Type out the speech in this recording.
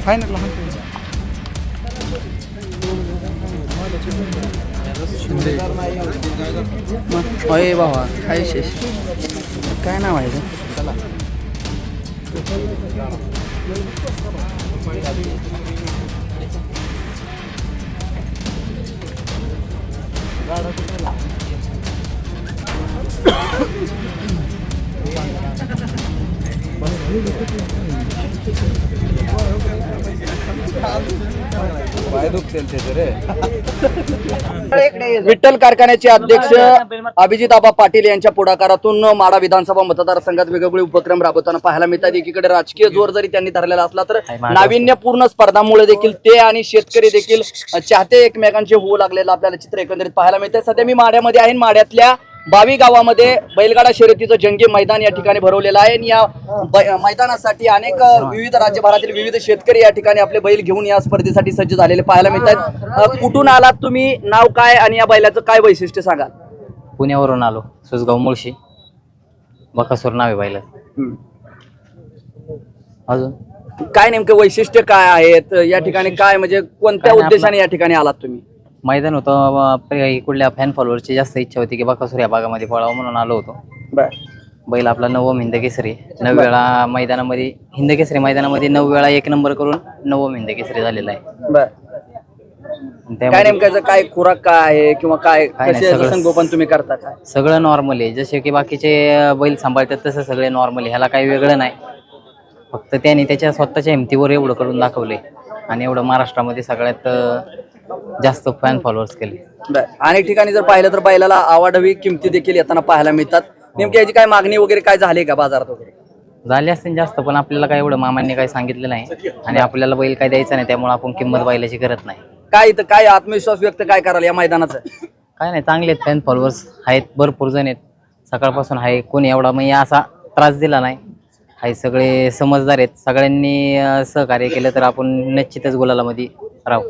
Final लहान अय बाबा काय विशेष काय नाव आहे ते? विठ्ठल कारखान्याचे अध्यक्ष अभिजित आबा पाटील यांच्या पुढाकारातून माडा विधानसभा मतदारसंघात वेगवेगळे उपक्रम राबवताना पाहायला मिळतात. एकीकडे राजकीय जोर जरी त्यांनी धरलेला असला तर नाविन्यपूर्ण स्पर्धामुळे देखील ते आणि शेतकरी देखील चाहते एकमेकांचे होऊ लागलेलं आपल्याला चित्र एकंदरीत पाहायला मिळतंय. सध्या मी माड्यामध्ये आहे माड्यातल्या बावी गावामध्ये बैलगाडा शर्यतीचं जंगी मैदान या ठिकाणी भरवलेलं आहे. आणि या मैदानासाठी अनेक विविध राज्यभरातील विविध शेतकरी या ठिकाणी आपले बैल घेऊन या स्पर्धेसाठी सज्ज झालेले पाहायला मिळतात. कुठून आलात तुम्ही? नाव काय आणि या बैलाचं काय वैशिष्ट्य सांगा पुण्यावरून आलो. सुसगाव मुळशी. बकासूर नावे बायला अजून? काय नेमकं वैशिष्ट्य काय आहेत? या ठिकाणी काय म्हणजे कोणत्या उद्देशाने या ठिकाणी आलात तुम्ही? मैदान होतं इकडल्या फॅन फॉलोअरची जास्त इच्छा होती की बकासूर या भागामध्ये पळावं म्हणून आलो होतो. बर. बैल आपला नवम हिंद केसरी नऊ वेळा मैदानामध्ये हिंद केसरी मैदानामध्ये नऊ वेळा एक नंबर करून नवम हिंद केसरी झालेला आहे. बर. काय त्यामध्ये नेमकं याचं काय खुराक काय आहे किंवा काय काय नाही, कसे याचं सगळं- संगोपन तुम्ही करता काय? सगळं नॉर्मल आहे. जसे की बाकीचे अं, बैल सांभाळतात तसं सगळे नॉर्मल आहे. ह्याला काही वेगळं नाही. फक्त त्याने त्याच्या स्वतःच्या हिमतीवर एवढं करून दाखवले आणि एवढं महाराष्ट्रामध्ये सगळ्यात अं, जास्त फॅन फॉलोअर्स केले. बर. अनेक ठिकाणी जर पाहिलं तर बैलाला आवाढवी किमती देखील येताना पाहायला मिळतात. नेमकी याची काय मागणी वगैरे काय झाली का बाजारात वगैरे? झाले असतील जास्त पण आपल्याला काय एवढं मामांनी काही सांगितलं नाही. आणि आपल्याला बैल काय द्यायचा नाही त्यामुळे आपण किंमत बैलाची करत नाही. काय इथं काय आत्मविश्वास व्यक्त काय कराल या मैदानाचं? काय नाही चांगले आहेत फॅन फॉलोअर्स आहेत भरपूर जण आहेत. सकाळपासून आहे कोणी एवढा म्हणजे असा त्रास दिला नाही. आहे सगळे समजदार आहेत. सगळ्यांनी अं, सहकार्य केलं तर आपण निश्चितच गुलालामध्ये राहू.